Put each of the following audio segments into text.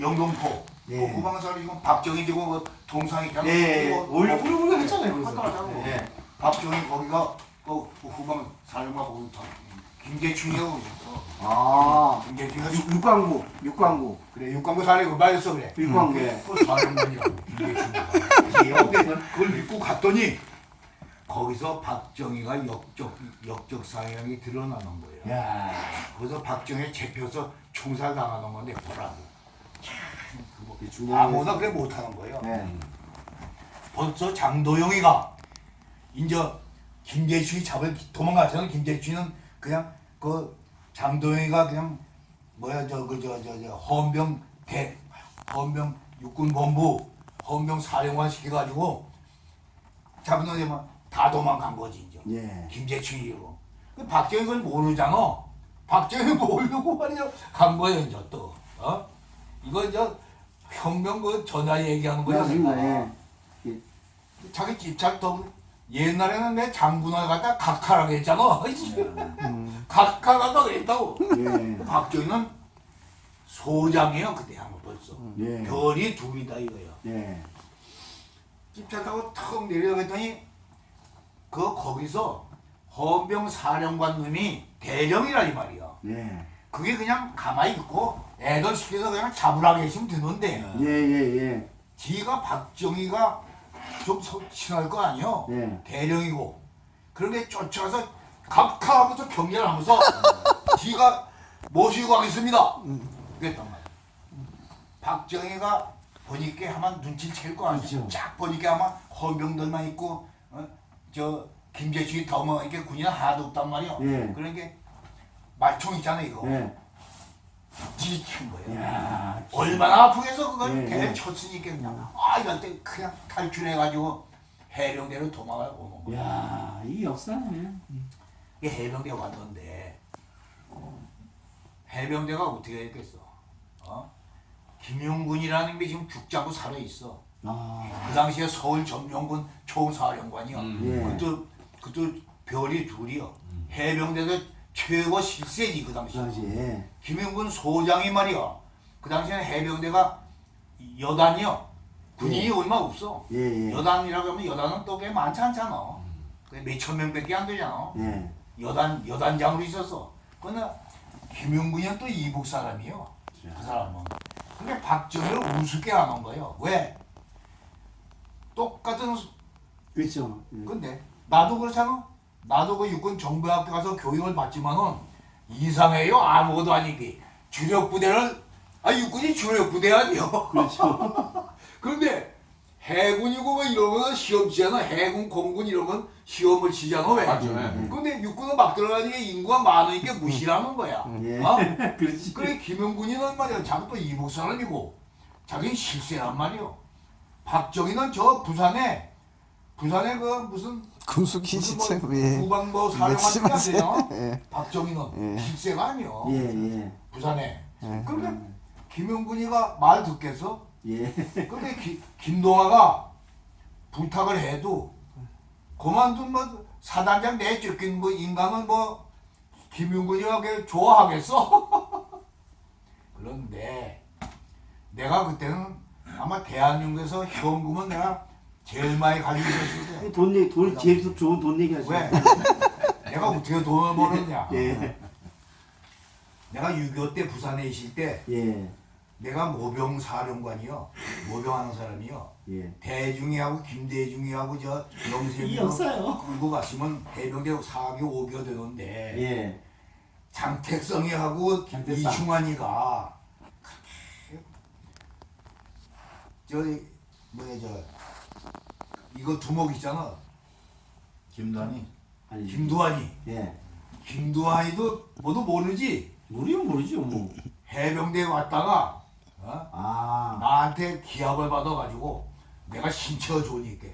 영동포 예. 그 후방사를 이건 박정희 지고 뭐 동상 있잖아. 예, 그거 올려 뭐- 부르부르 했잖아요, 그래서. 하더라고. 예. 박정희 거기가 그 후방 사령관 거기 다 거기 있었어. 아, 육- 육광구, 육광구. 그래 육광부 사령관 맞았어 그래. 육광구. 그 사령관이라고. 근데 그걸 믿고 갔더니 거기서 박정희가 역적 역적 사형이 드러나는 거예요. 야, 거기서 박정희 잡혀서 총살 당하는 건데 보라고. 중요한 아무나 그래 못하는 거예요. 네. 벌써 장도영이가 이제 김재춘이 잡을 도망가서는 김재춘은 그냥 그 장도영이가 그냥 뭐야 저그저저 저 헌병 대 헌병 육군 본부 헌병 사령관 시켜가지고 잡은 놈이 다 도망간 거지 이제. 예. 김재춘이고. 그 박정희 그걸 모르잖아. 박정희 모르고 말이야 간 거예요 이제 또. 어? 이거 이제 혁명 그 전화 얘기하는 거야. 예. 예. 자기 집착도 옛날에는 내 장군을 갖다 각하라고 했잖아. 각하라고 그랬다고. 예. 박정희는 소장이에요 그때 한번 벌써. 예. 별이 둘이다 이거야. 예. 집착하고 턱 내려갔더니 그 거기서 헌병 사령관 놈이 대령이라 이 말이야. 예. 그게 그냥 가만히 있고 애들 시켜서 그냥 잡으라 계시면 되는데 예, 예, 예. 지가 박정희가 좀 서- 친할 거 아니요. 예. 대령이고 그런데 쫓아가서 각하하면서 경례를 하면서 지가 모시고 가겠습니다. 그랬단 말이야. 박정희가 보니까 아마 눈치를 챌거 아니야. 그렇죠. 쫙 보니까 아마 헌병들만 있고 어? 저 김재춘이 더뭐 이렇게 군인 하나도 없단 말이야. 예. 그러니까 말총 있잖아 이거. 예. 뒤친 거예요. 야, 얼마나 아프겠어 그걸 예, 개 예. 쳤으니까 그냥 아 이럴 때 그냥 탈출해가지고 해병대로 도망가고 오는 거야. 야, 이 역사네. 이 해병대 왔는데 해병대가 어떻게 했겠어? 어? 김용군이라는 게 지금 죽자고 살아 있어. 아, 그 당시에 서울 점령군 총사령관이야. 예. 그것도 그것도 별이 둘이요. 해병대에서 최고 실세지 그 당시. 그렇지. 예. 김용군 소장이 말이야. 그 당시에는 해병대가 여단이요. 군인이 얼마 없어. 예, 예. 여단이라고 하면 여단은 또 꽤 많지 않잖아. 몇천 명밖에 안 되잖아. 예. 여단 여단장으로 있었어. 근데 김용군이 또 이북 사람이요. 그 사람은. 근데 박정희를 우습게 하는 거예요. 왜? 똑같은 수- 그렇죠. 예. 근데 나도 그렇잖아. 나도 그 육군 정보학교 가서 교육을 받지만은 이상해요. 아무것도 아니기. 주력 부대를 아 육군이 주력 부대 아니요. 그렇죠. 그런데 해군이고 뭐 이런 거는 시험 치잖아. 해군, 공군 이런 건 시험을 치잖아. 왜? 맞죠, 예. 근데 육군은 막 들어가니까 인구가 많으니까 무시하는 거야. 예. 어? 그렇지. 그래 김영군이는 말이야. 자기 또 이북 사람이고 자기는 실세란 말이요. 박정희는 저 부산에 부산에 그 무슨 군수기 무슨 진짜 뭐 사령관 마세요. 때잖아. 예. 박정희는 예. 실세가 아니요. 예, 예. 부산에. 예. 그런데 김영군이가 말 듣겠어? 예. 근데 기, 김동아가 부탁을 해도 그만둔 뭐 사단장 내쫓긴 뭐 인간은 뭐 김용군이가 그게 좋아하겠어? 그런데 내가 그때는 아마 대한민국에서 현금은 내가 제일 많이 가지고 있었을 때돈 얘기, 돈 제일 좋은 돈 얘기 하시네. 왜? 내가 어떻게 돈을 버느냐 예. 내가 6.25 때 부산에 있을 때 예. 내가 모병 사령관이요 모병하는 사람이요 예. 대중이하고 김대중이하고 저 이 영생이 역사요. 끌고 갔으면 해병대 4기 5기가 되는데 예. 장택성이하고 장택성. 이충환이가 저기 뭐야 저 이거 두목 있잖아 김두한이 아니. 김두한이 예. 김두한이도 뭐도 모르지 우리는 모르죠, 뭐. 해병대에 왔다가 어? 아. 나한테 기합을 받아가지고 내가 신체가 좋으니까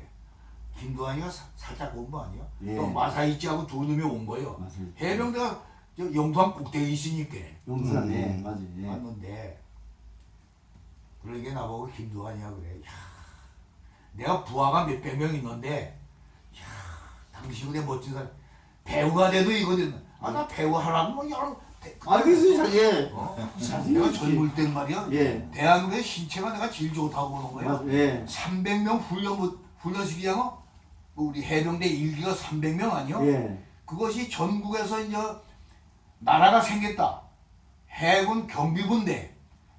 김두한이가 사- 살짝 온 거 아니야? 예. 또 마사이치하고 두 놈이 온 거예요. 맞습니다. 해병대가 저 영토함 꼭대기 있으니까 용산, 음. 예. 맞아요. 예. 왔는데 그러니까 나보고 김두한이야 그래. 야, 내가 부하가 몇백 명 있는데 야, 당신은 내 멋진 사람 배우가 돼도 이거든. 아 나 배우 하라고 뭐 여러 아 그래서 사실 어? 내가 젊을 땐 말이야. 예. 대한민국의 신체가 내가 제일 좋다고 보는 거야. 아, 예. 300명 훈련 훈련식이잖아. 그 우리 해병대 일기가 300명 아니요? 예. 그것이 전국에서 이제 나라가 생겼다. 해군 경비군대.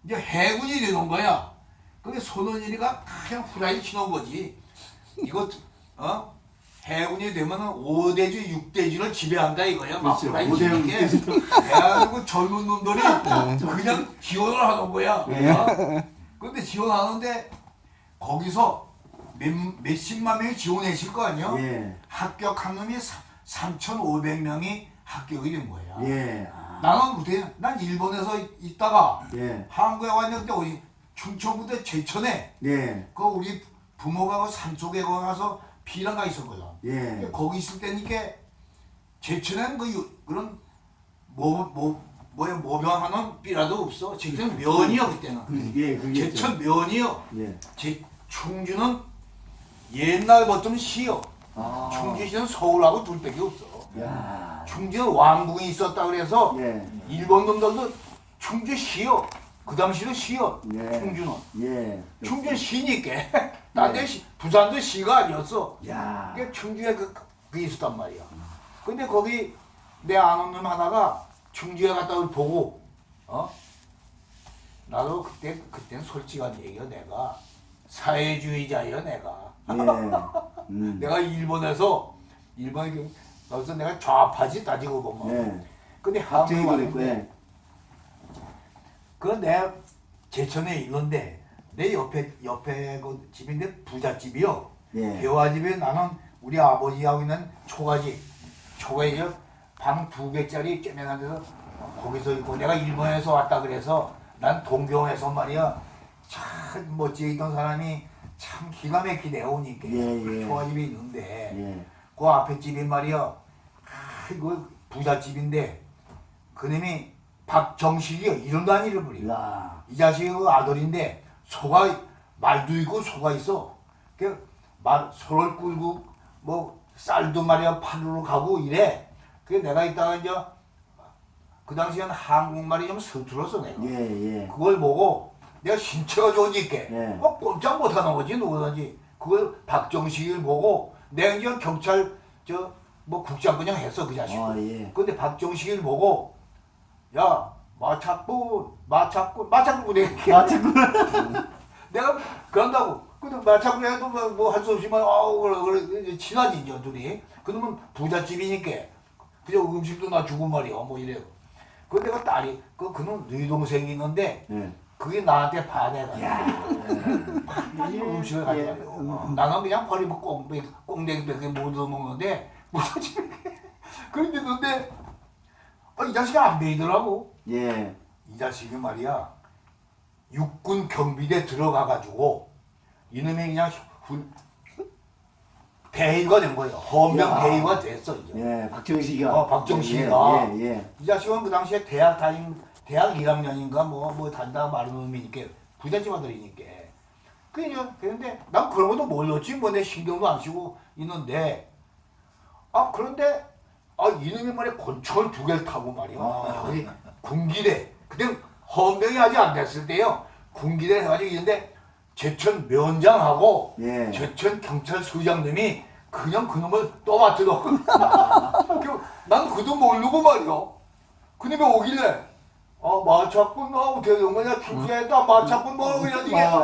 이제 해군이 되는 거야. 그게 손원일이가 그냥 후라이 치는 거지. 이거 어? 해군이 되면은 5대주, 6대주를 지배한다 이거야. 막 그렇죠. 후라이 오대영 치는 게. 대한민국 젊은 놈들이 그냥 지원을 하는 거야. 예. 어? 근데 지원하는데 거기서 몇, 몇십만 명이 지원했을 거 아니야? 예. 합격한 놈이 3,500명이 합격이 된 거야. 예. 아, 나는 그때 난 일본에서 있다가 예. 한국에 왔는데 어디 충청부대 제천에 예. 그 우리 부모가 그 산속에 가서 피랑가 있었거든. 예. 거기 있을 때니까 제천에는 그 유- 그런 뭐 뭐 뭐야 모병하는 삐라도 없어. 제천 면이요 그때는. 그게 그게 제천 면이요. 예. 제 충주는 옛날부터 시요. 아. 충주시는 서울하고 둘밖에 없어. 야. 충주는 왕궁이 있었다 그래서 예. 일본 놈들도 충주 시요. 그 당시도 시요. 예. 충주는. 예. 충주 시니까. 딴데 시, 부산도 시가 아니었어. 야. 그게 충주에 그, 그 있었단 말이야. 근데 거기 내 아는 놈 하나가 충주에 갔다 올 보고, 어? 나도 그때, 그때는 솔직한 얘기야, 내가. 사회주의자야, 내가. 예. 음. 내가 일본에서, 일본에, 그- 거기서 내가 좌파지 따지고 보면. 예. 근데 갑자기 한국에 그랬고 왔는데, 예. 그내 제천에 있는데, 내 옆에, 옆에 그 집인데 부잣집이요. 예. 배화집에 나는 우리 아버지하고 있는 초가집 초가집 방두 개짜리 쬐맨한 데서 거기서 있고 내가 일본에서 왔다 그래서 난 동경에서 말이야 참 멋지게 있던 사람이 참 기가 막히게 오니까 예, 예. 초가집이 있는데 예. 그 앞에 집이 말이야 아, 이거 부잣집인데 그놈이 박정식이요 이름도 안 잃어버려 야. 이 자식이 그 아들인데 소가 말도 있고 소가 있어. 그 말 소를 끌고 뭐 쌀도 말이야 팔로 가고 이래. 그 내가 이따가 이제 그 당시에는 한국말이 좀 서툴었어 내가. 예. 예. 그걸 보고 내가 신체가 좋으니까 예. 뭐 꼼짝 못하는 거지 누구든지. 그걸 박정식을 보고 내가 이제 경찰 저 뭐 국장 그냥 했어 그 자식. 아, 예. 근데 박정식을 보고 야 마차꾼 마차꾼 마차꾼 아, 자꾸. 내가 그런다고. 근데 마차꾼 해도 뭐 할 수 없지만 아우 그래 그래. 친하지 이제 둘이. 그러면 부잣집이니까. 그냥 음식도 나 주고 말이야 뭐 이래요. 그 내가 딸이 그 그는 네 동생이 있는데 예. 그게 나한테 반해가 야. 아니 음식을 예. 가져가요 어, 나는 그냥 버리고 꽁 꽁댕이밖에 못 얻어먹는데 부잣집이 그런데 근데 어, 이 자식이 안 베이더라고 예. 이 자식이 말이야 육군 경비대 들어가 가지고 이놈이 그냥 훈 대위가 된 거예요. 헌병 야. 대위가 됐어 이제. 예. 박정식이가. 어, 박정식이가. 예. 예. 이 자식은 그 당시에 대학 다닌 대학 1학년인가 뭐뭐 단다 말하는 놈이니까 부잣집 아들이니까. 그냥 그런데 난 그런 것도 몰랐지 뭐 내 신경도 안 쓰고 있는데 아 그런데 아 이놈이 말이야 권총을 두 개를 타고 말이야 아. 여기 군기대. 그때 헌병이 아직 안 됐을 때요. 군기대 해가지고 있는데 제천 면장하고 예. 제천 경찰서장님이 그냥 그놈을 떠맡더라고 난 그도 모르고 말이야 그놈이 오길래 아 마차꾼 나하고 대는 거냐? 충주에다. 마차꾼 뭐라고 그냥 이게 아,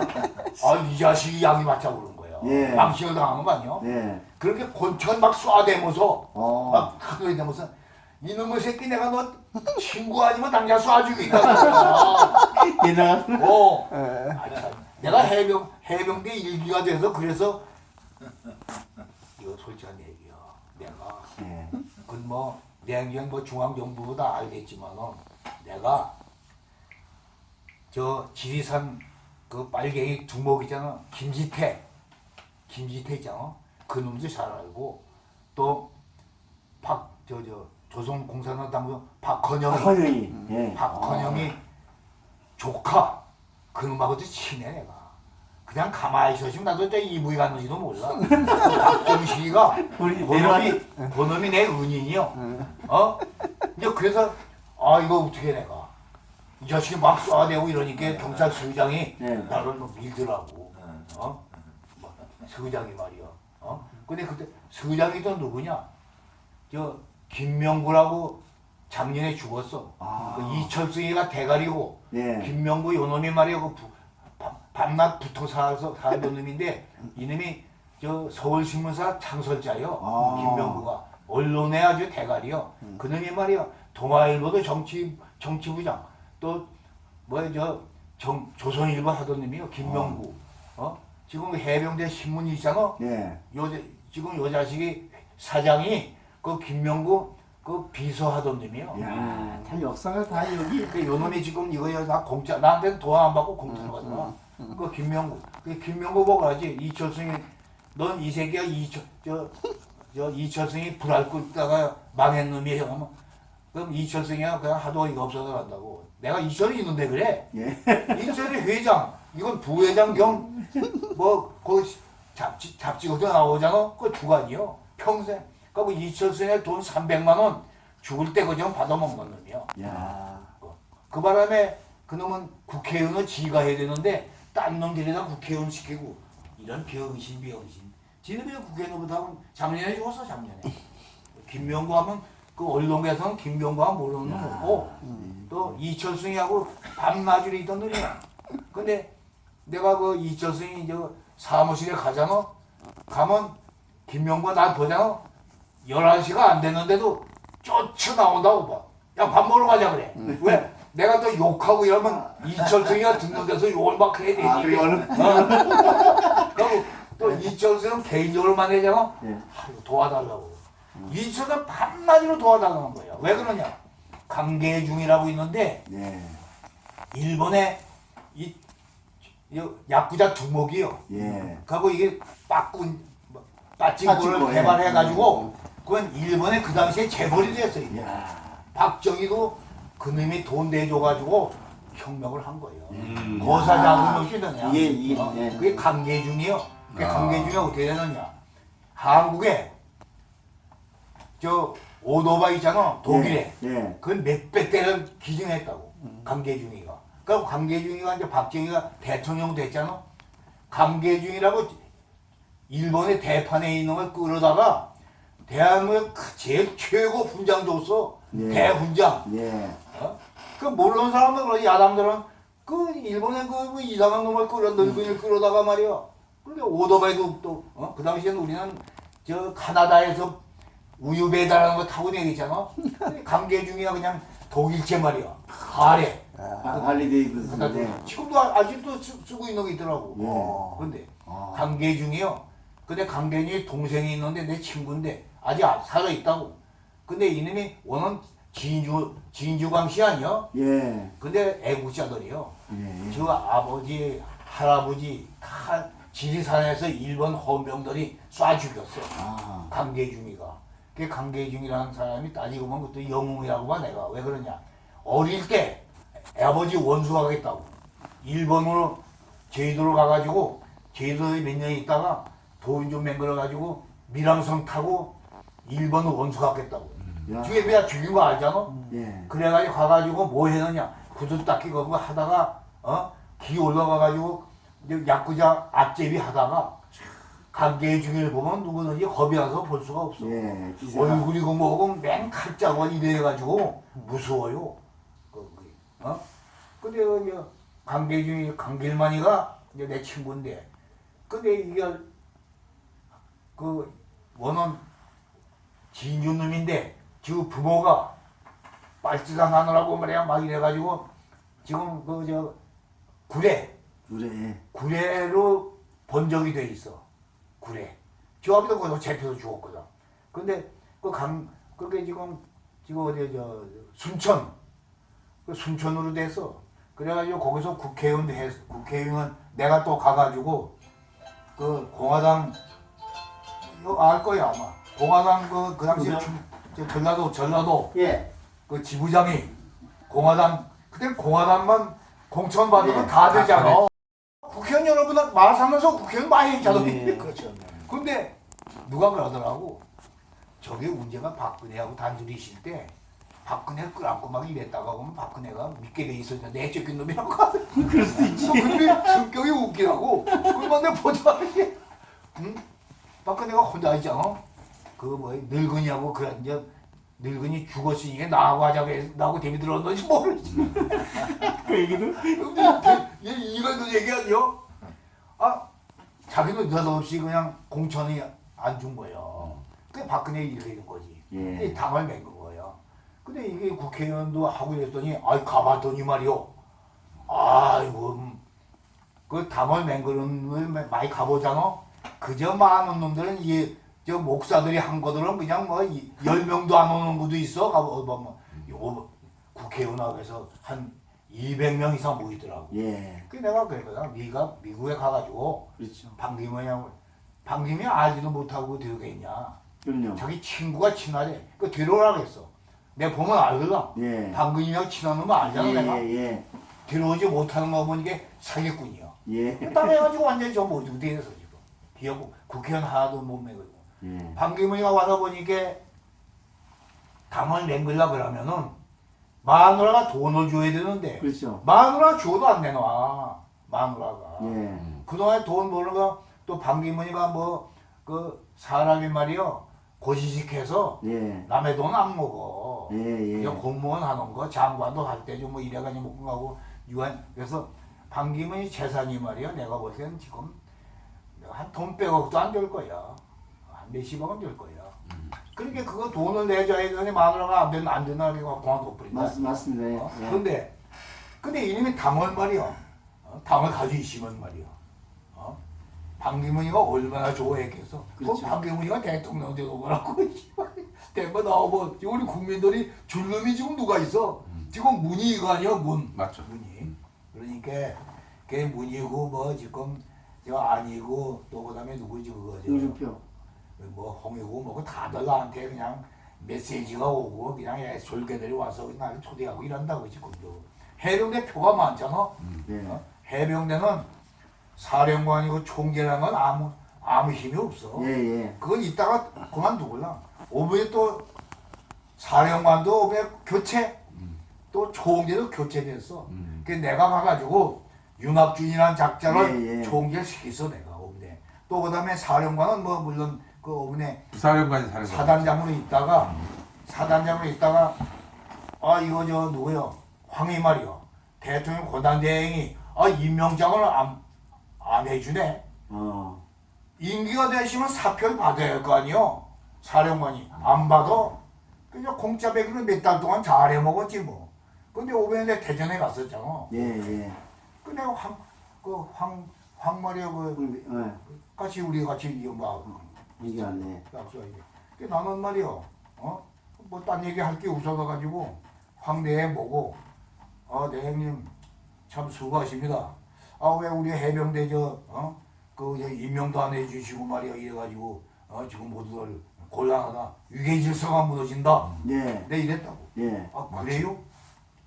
아이 자식이 양이 맞자 그런 거예요 예. 망신을 당한 거 아니야 예. 그렇게 권총 막 쏴대면서 어. 막 하도되면서 이놈의 새끼 내가 너 친구 아니면 당장 쏴주겠다 얘나 어. 아, 참. 내가 해병 해병대 일기가 돼서 그래서 이거 솔직한 얘기야 내가 예. 그뭐 내행경 뭐 중앙정부도 다 알겠지만은 내가 저 지리산 그 빨갱이 두목 있잖아 김지태 김지태 있잖아 그 놈도 잘 알고. 또 박 저 저 조선 공산당 당부 박헌영이. 박헌영이. 예. 박헌영이 조카. 그 놈하고도 친해 내가. 그냥 가만히 있었으면 나도 저 이부에 갔는지도 몰라. 박정식이가 우리 그놈이 그놈이 내 은인이요. 어? 이제 그래서 아 이거 어떻게 내가. 이 자식이 막 쏴대고 이러니까 경찰 서장이 네. 나를 뭐 밀더라고. 어? 뭐, 서장이 말이야. 어? 근데 그때 서장이 또 누구냐? 저 김명구라고 작년에 죽었어. 아. 그 이철승이가 대가리고 예. 김명구 요놈이 말이야 그 부- 밤- 밤낮 붙어 살아서 살던 놈인데 이놈이 저 서울신문사 창설자요 아. 김명구가. 언론에 아주 대가리요. 그 놈이 말이야 동아일보도 정치 정치부장 또 뭐야 저 정, 조선일보 하던 놈이요 김명구. 어 지금 해병대 신문이 있잖아 예. 요 지금 요 자식이 사장이 그 김명구 그 비서하던 놈이요 야, 다 역사가 다 여기. 그 요놈이 지금 이거 나 공짜 나한테는 도와 안 받고 공짜로 가더라. 그 김명구, 그 김명구 보고 하지 이철승이 넌 이 새끼야 이철 저저 이철승이 불알 끓다가 망한 놈이야 하면 그럼 이철승이야 그냥 하도 이거 없어서 간다고. 내가 이철이 있는데 그래. 예. 이철이 회장, 이건 부회장 거기 잡지 잡지거도 나오잖아. 그 주관이요. 평생. 그리고 이철승의 돈 300만 원 죽을 때 그냥 받아먹는 놈이야. 야. 그 바람에 그놈은 국회의원은 지가 해야 되는데 딴 놈들이다 국회의원 시키고 이런 병신 병신 지네들이 국회의원보다는 작년에 죽었어 작년에 김명구 하면 그 언론에서는 김명구 하면 모르는 놈 없고 또 이철승이하고 밤낮으로 있던 놈이야 근데 내가 그 이철승이 저 사무실에 가잖아 가면 김명구가 나 보잖아 11시가 안 됐는데도 쫓아 나온다고 봐. 야, 밥 먹으러 가자 그래. 왜? 내가 또 욕하고 이러면 이철승이가 듣는 데서 욕을 막 해야 되니까. 아, 그거는? 그리고 또 이철승은 개인적으로만 해잖아. 예. 아이고, 도와달라고. 이철승은 밤낮으로 도와달라는 거야. 왜 그러냐? 강계중이라고 있는데 예. 일본의 이, 이 야쿠자 두목이요. 예. 그리고 이게 빠꾼 거예요. 개발해가지고 그건 일본에 그 당시에 재벌이 됐어 이게. 야. 박정희도 그놈이 돈 내줘가지고 혁명을 한 거예요. 음. 거사 작은 것이더냐. 예, 예, 어, 예. 그게 강계중이요. 그게 아. 강계중이 어떻게 되느냐. 한국에 저 오토바이 있잖아 독일에 예. 예. 그건 몇백 대를 기증했다고 강계중이 가. 그럼 강계중이가 이제 박정희가 대통령 됐잖아. 강계중이라고 일본의 대판에 있는 걸 끌어다가 대한민국 그 제일 최고 훈장 줬어. 예. 대훈장. 예. 어? 그 모르는 사람들, 그 야당들은 그 일본의 그, 그 이상한 놈을 끌어 늙은이를 끌어다가 말이야. 근데 오토바이도 또, 어? 그 당시에는 우리는 저 카나다에서 우유 배달하는 거 타고 다니잖아. 근데 강계 중이가 그냥 독일제 말이야. 하래. 아, 할리 데이비슨. 그러니까 네. 지금도 아- 아직도 쓰, 쓰고 있는 게 있더라고. 예. 근데 아. 강계 중이요. 근데 강계중이 동생이 있는데 내 친구인데 아직 아- 살아 있다고. 근데 이놈이 원은 진주 진주광 씨 아니야? 예. 근데 애국자들이요. 예. 저 아버지 할아버지 다 지리산에서 일본 헌병들이 쏴 죽였어. 아. 강계중이가. 그 강계중이라는 사람이 따지고 보면 그것도 영웅이라고 봐 내가. 왜 그러냐. 어릴 때 아버지 원수 가 겠다고. 일본으로 제주도로 가가지고 제주도에 몇 년 있다가 돈 좀 맹글어가지고 밀항성 타고 일본 원수 갔겠다고. 야. 뒤에 내가 죽인 거 알잖아? 예. 그래가지고 가가지고 뭐 했느냐. 구두 닦기 거고 하다가, 어? 기 올라가가지고 야구자 앞제비 하다가 강계의 중일 보면 누구든지 겁이 나서 볼 수가 없어. 예. 얼굴이고 뭐고 맹칼자고 이래가지고 무서워요. 어? 근데 이제 강계중이 강길만이가 이제 내 친구인데, 근데 이게 그 원원 진주 놈인데 지금 부모가 빨치산 하느라고 말이야 막 이래가지고 지금 그 저 구례 그래. 구례로 번적이 돼 있어. 구례. 저 아버지도 거기서 잡혀서 죽었거든. 근데 그 강, 그게 지금, 지금 어디, 저, 순천. 그 순천으로 돼서. 그래가지고 거기서 국회의원 해, 국회의원 내가 또 가가지고 그 공화당, 이거 알 거야 아마. 공화당 그, 그? 주- 저 전라도, 전라도 예. 그 지부장이 공화당 그때 공화당만 공천 받으면 네. 다 되잖아. 국회의원 여러분 말 하면서 국회의원 많이 했잖아. 네. 그렇죠. 근데 누가 그러더라고. 저게 문제가 박근혜하고 단둘이 있을 때 박근혜 끌안고 막 이랬다가 보면 박근혜가 믿게 돼 있었냐 내 쫓긴 놈이라고 그럴 수 있지. 근데 성격이 웃기라고. 그만 내 보자 응? 박근혜가 혼자 있잖아. 그뭐 늙은이하고 그래 이제 늙은이 죽었으니까 나하고 하자고 해서 나하고 데미 들었는지 모르지. 그 얘기도? 근데 얘 이거도 얘기하죠? 아 자기는 느닷없이 그냥 공천이 안 준 거예요. 그게 박근혜 이렇게 된 거지. 예. 이 당을 맹근 거예요 근데 이게 국회의원도 하고 이랬더니 아이 가봤더니 말이요. 아이고 음, 그 당을 맹그는 많이 가보잖아. 그저 많은 놈들은 이저 목사들이 한 거들은 그냥 뭐 열 명도 안 오는 것도 있어. 가보 뭐, 뭐. 요 국회의원 앞에서 한 200명 이상 모이더라고. 예. 그 내가 그랬거든. 네가 미국에 가가지고 그렇죠. 방김이냐고 방김이 알지도 못하고 들어가있냐. 그럼요. 자기 친구가 친하대. 그 데려오라 그랬어 내가 보면 알거든 예. 방금이랑 친한 놈은 알잖아 내가 예, 예, 데려오지 못하는 거 보니까 사기꾼이야 예. 따라해가지고 완전히 저 모두 돼서 지금 비하고 국회의원 하나도 못 매거든 예. 방금이가 와서 보니까 당을 맹글라 그러면은 마누라가 돈을 줘야 되는데 그렇죠. 마누라 줘도 안 내놔 마누라가 예. 그동안에 돈 버는 거 또 방기문이가 뭐 그 사람이 말이요 고시식해서 예. 남의 돈 안 먹어. 예, 예. 그냥 공무원 하는 거 장관도 할때좀뭐 이래가지고 먹고 가고 유한 그래서 방기문이 재산이 말이야 내가 볼 때는 지금 한돈 빼고도 안 될 거야. 한 몇십억은 될 거야. 그러니까 그거 돈을 내줘야 되더니 마누라가 안 되나 안 되나 그래고 그만둬버린다. 맞, 맞습니다. 예. 어? 예. 근데 근데 이놈이 당을 말이야 어? 당을 가지고 있으면 말이야 어? 방기문이가 얼마나 좋아했겠어 그 그렇죠. 방기문이가 대통령 되고 뭐라고 대거 나오고 우리 국민들이 줄놈이 지금 누가 있어 지금 문희가 아니야 문 맞죠. 문희 그러니까 걔 문희고 뭐 지금 저 아니고 또 그다음에 누구지 그거 저 홍준표. 뭐 홍이고 뭐고 다들 나한테 그냥 메시지가 오고 그냥 졸개들이 와서 나를 초대하고 이런다고 지금도 해병대 표가 많잖아 예. 어? 해병대는 사령관이고 총재라는 건 아무 아무 힘이 없어 예, 예. 그건 이따가 그만두고라 오후에 또 사령관도 오후에 교체 또 총재도 교체됐어 음. 그 내가 가가지고 윤합준이라는 작자를 예, 예. 총재 시켰어 내가 오후에 또 그다음에 사령관은 뭐 물론 그 오후에 부사령관이 사는 거. 사단장으로 있다가 사단장으로 있다가 아 이거 저 누구요 황희 말이요 대통령 고단대행이 아 임명장을 안, 안 해주네 어. 임기가 되시면 사표를 받아야 할 거 아니요 사령관이 안 받아 그냥 공짜 배기를 몇 달 동안 잘 해 먹었지 뭐 근데 오ben에 대전에 갔었잖아 예, 예. 그 내가 황그 황 황마리아 그 홍- 예. 같이 우리 같이 막안 해. 약속하지. 그 나는 말이요, 어? 뭐 딴 얘기 할게 없어서가지고 황대에 보고, 아, 대행님 참 수고하십니다. 아, 왜 우리 해병대 저, 어? 그 이제 임명도 안 해주시고 말이야 이래가지고, 어, 지금 모두들 곤란하다. 위계 질서가 무너진다. 예. 내 이랬다고. 예. 아, 그래요?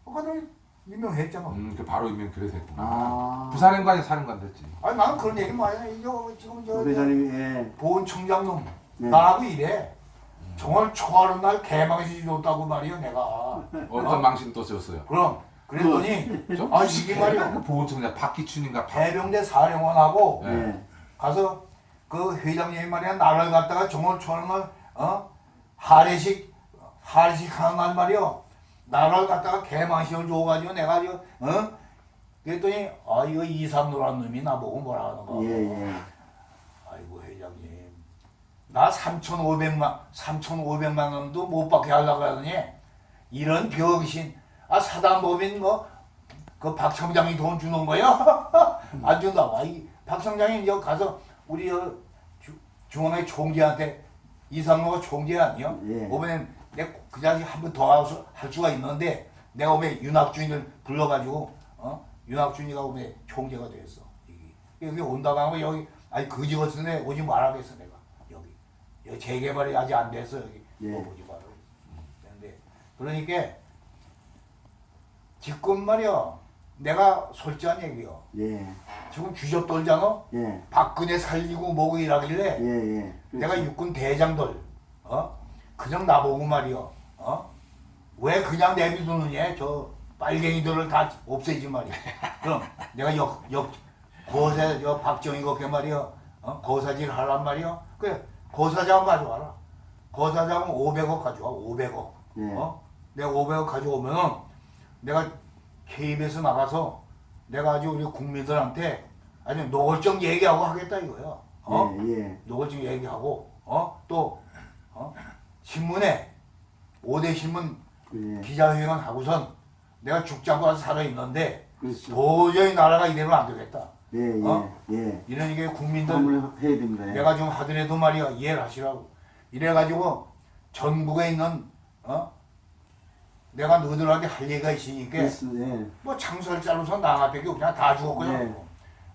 아까 내가 임명했잖아. 음, 그 바로 임명 그래서 했구나. 아. 부사령관이 사령관 됐지. 아니, 나는 그런 얘기 많이 해. 이거 지금 저, 회장님, 예. 보훈청장 놈 네. 나하고 이래 정월 초하는 날 개망신 줬다고 말이야 내가 어떤 망신 또 썼어요. 그럼 그랬더니 좀아 이게 말이야 그 보훈청장 박기춘인가 박. 해병대 사령관하고 네. 예. 가서 그 회장님이 말이야 나를 갖다가 초하는 날 어? 하례식 하례식 하는 날 말이야 나를 갖다가 개망신을 줘가지고 내가 저 어? 그랬더니 아 이거 이삼노란 놈이 나보고 뭐라 하는 거야 예, 예. 아이고 회장님 나 3,500만 3,500만 원도 못 받게 하려고 하더니 이런 병신 아 사단법인 뭐그 박 청장이 돈 주는 거야? 안 준다고 아, 이박 청장이 이제 가서 우리 어, 주, 중앙회 총재한테 이상로가 총재 아니야? 예. 오면 내가 그 자리 한번 더할 수가 있는데 내가 오면 윤학준을 불러가지고 어? 윤학준이가 오면 총재가 됐어. 여기 여기 온다고 하면 여기 아니 거지 같은데 오지 말아겠어 내가. 여기. 여기 재개발이 아직 안 됐어 여기 예. 뭐 오지 마라 근데 그러니까 지금 말이야 내가 솔직한 얘기요 예. 지금 주접 떨잖아 예. 박근혜 살리고 뭐고 이러길래 예, 예. 내가. 육군 대장들 어 그냥 나보고 말이요 어 왜 그냥 내비두느냐? 저 빨갱이들을 다 없애지 말이야. 그럼 내가 역, 역, 고사, 저 박정희 그렇게 말이야. 어? 고사질 하란 말이야. 그래, 고사장 가져와라. 고사장은 500억 가져와, 500억. 예. 어? 내가 500억 가져오면은 내가 KBS 나가서 내가 아주 우리 국민들한테 아주 노골적 얘기하고 하겠다 이거야. 어? 예, 예. 노골적 얘기하고, 어? 또, 어? 신문에, 5대 신문 예. 기자회견 하고선 내가 죽자고 와서 살아있는데 그렇죠. 도저히 나라가 이대로 안 되겠다. 예, 예. 어? 예. 이런 이게 국민들 해야 됩니다. 예. 내가 좀 하더라도 말이야 이해를 하시라고. 이래가지고 전국에 있는 어 내가 너희들한테 할 얘기가 있으니까. 예. 뭐 창설자로서 나한테 그냥 다 죽었고요. 네.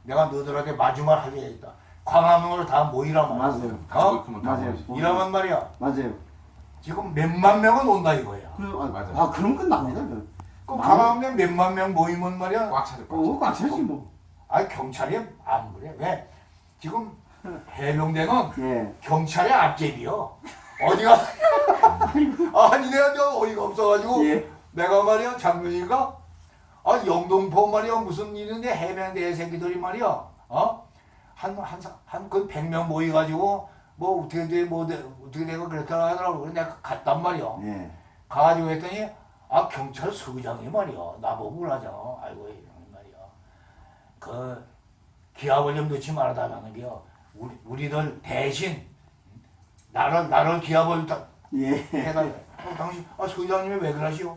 내가 너희들한테 마지막 할 얘기가 있다. 광화문으로 다 모이라 말이야. 맞아요. 어? 맞아요. 다 이러면 말이야. 맞아요. 지금 몇만 명은 온다 이거야. 그럼 아, 맞아요. 아 그럼 끝납니다. 그. 그 광화문에 몇만 명 모이면 말이야. 꽉 차죠. 꽉 어, 차. 꽉 차지 뭐. 아 경찰이 안 그래. 왜? 지금 해병대는 예. 경찰의 앞제비요. 어디가? 아니 내가 저 어이가 없어가지고 예. 내가 말이야 장군이가? 아 영동포 말이야 무슨 일인데 해병대 새끼들이 말이야. 어 한한한그 100명 모여 가지고 뭐 어떻게 돼 뭐 어떻게 되고 그랬다 하더라고. 그래 내가 갔단 말이야. 예. 가가지고 했더니 아 경찰 서장이 말이야. 나보고 그러잖아 아이고 이 말이야. 그 기합을 좀 넣지 말아달라는 게 우리 우리들 대신 나를 나를 기합을 다 예. 해달라. 어, 당신 아 서장님이 왜 그러시오?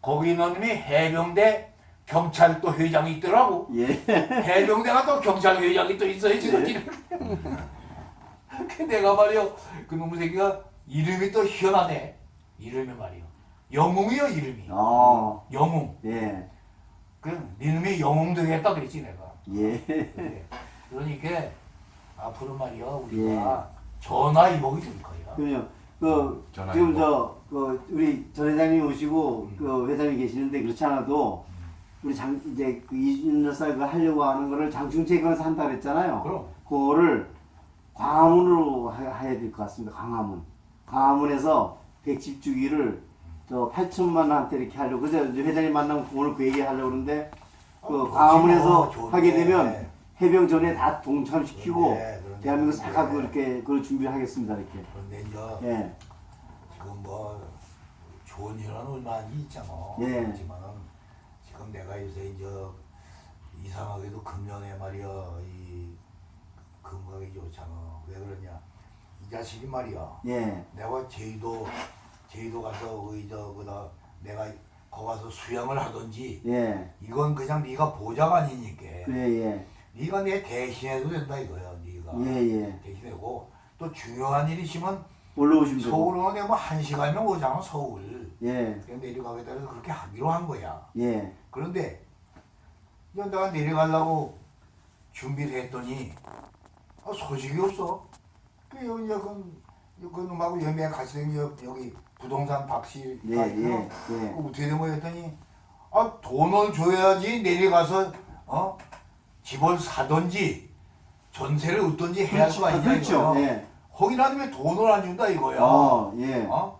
거기 있는 놈이 해병대 경찰도 회장이 있더라고. 예. 해병대가 또 경찰 회장이 또 있어요 지금. 그 내가 말이요 그 놈의 새끼가 이름이 또 희한하네. 이름이 말이요 영웅이요 이름이. 어. 영웅. 예. 그 니놈이 영웅 되겠다 그랬지 내가. 예. 그래. 그러니까 앞으로 말이요 우리가 전화 이복이 될 거야. 그럼요. 그 전화 지금 이거. 저그 우리 전 회장님 오시고 그 회장님 계시는데 그렇지 않아도 우리 장 이제 그 이준열 쌀그 하려고 하는 거를 장충체에서 한다 그랬잖아요. 그럼. 그거를 광화문으로 하- 해야 될 것 같습니다. 광화문. 광화문에서 백집 주기를 저 8천만 원한테 이렇게 하려고 그래서 이제 회장님 만나면 오늘 그 얘기 하려고 그러는데 그 어, 광화문에서 좋지 뭐, 하게 좋네. 되면 해병 전에 다 동참시키고 그러네, 대한민국 싹 하고. 이렇게 그걸 준비하겠습니다 이렇게. 그런데 이제 예. 지금 뭐 좋은 일은 얼마나 있잖아. 예. 그렇지만은 지금 내가 요새 이제 이상하게도 금년에 말이야 이 금각이 좋잖아. 왜 그러냐? 이 자식이 말이야. 예. 내가 제주도 제주도 가서 거기 저 그다 내가 거 가서 수영을 하든지 예. 이건 그냥 네가 보좌가 아니니까. 그래 예. 네가 내 대신해도 된다 이거야. 예, 예. 대신하고 또 중요한 일 있으면 올라오시면 되고. 서울은 내가 뭐한 시간이면 오잖아 서울. 예. 그냥 내려가겠다 해서 그렇게 하기로 한 거야. 예. 그런데 이제 내가 내려가려고 준비를 했더니 아, 소식이 없어. 그 여기 이제 그, 그 놈하고 연맹 같이 된 여- 여기 부동산 박씨 예, 예, 예. 어떻게 된 거야 했더니 아 돈을 줘야지 내려가서 어 집을 사든지 전세를 얻든지 해야 할거 아니냐 그렇죠. 이거야. 예. 거기 나면 돈을 안 준다 이거야. 어, 예. 어?